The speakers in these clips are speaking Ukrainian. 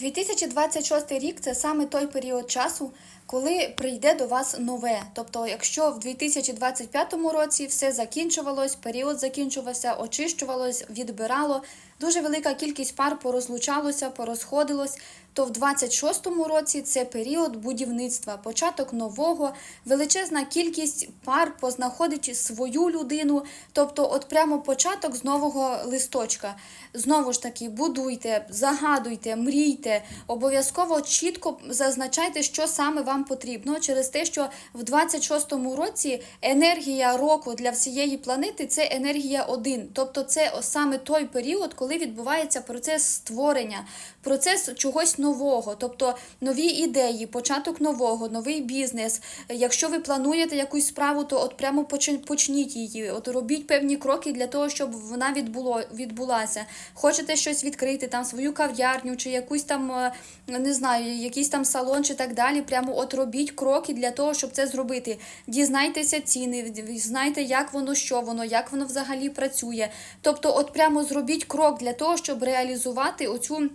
2026 рік це саме той період часу, коли прийде до вас нове. Тобто, якщо в 2025 році все закінчувалось, період закінчувався, очищувалось, відбирало, дуже велика кількість пар порозлучалося, порозходилось, то в 26-му році це період будівництва, початок нового, величезна кількість пар познаходить свою людину, тобто, от прямо початок з нового листочка. Знову ж таки, будуйте, загадуйте, мрійте, обов'язково чітко зазначайте, що саме вам потрібно, через те, що в 26-му році енергія року для всієї планети це енергія один. Тобто, це саме той період, коли відбувається процес створення, процес чогось нового, тобто нові ідеї, початок нового, новий бізнес. Якщо ви плануєте якусь справу, то от прямо почніть її. От робіть певні кроки для того, щоб вона відбуло, відбулася. Хочете щось відкрити, там свою кав'ярню чи якусь там, е, не знаю, якийсь там салон чи так далі. Прямо от робіть кроки для того, щоб це зробити. Дізнайтеся ціни, знайте, як воно, що воно, як воно взагалі працює. Тобто, от прямо зробіть крок для того, щоб реалізувати оцю.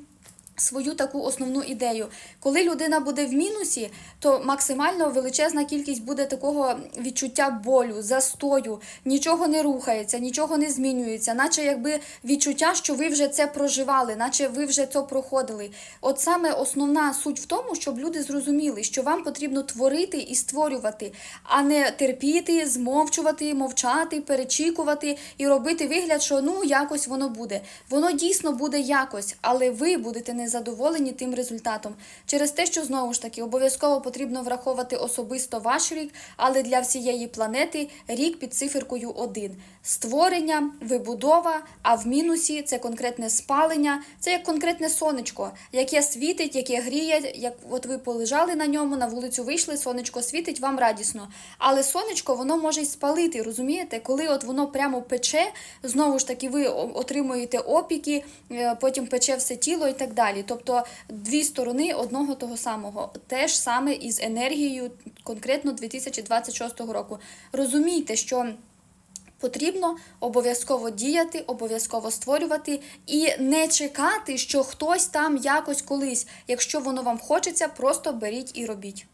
Свою таку основну ідею. Коли людина буде в мінусі, то максимально величезна кількість буде такого відчуття болю, застою, нічого не рухається, нічого не змінюється, наче якби відчуття, що ви вже це проживали, наче ви вже це проходили. От саме основна суть в тому, щоб люди зрозуміли, що вам потрібно творити і створювати, а не терпіти, змовчувати, мовчати, перечікувати і робити вигляд, що ну якось воно буде. Воно дійсно буде якось, але ви будете незадоволені тим результатом. Через те, що знову ж таки обов'язково потрібно враховувати особисто ваш рік, але для всієї планети рік під циферкою 1. Створення, вибудова, а в мінусі це конкретне спалення, це як конкретне сонечко, яке світить, яке гріє, як от ви полежали на ньому, на вулицю вийшли, сонечко світить, вам радісно. Але сонечко воно може й спалити, розумієте? Коли от воно прямо пече, знову ж таки, ви отримуєте опіки, е, потім пече все тіло і так далі. Тобто дві сторони одного того самого. Те ж саме із енергією конкретно 2026 року. Розумійте, що. Потрібно обов'язково діяти, обов'язково створювати і не чекати, що хтось там якось колись. Якщо воно вам хочеться, просто беріть і робіть.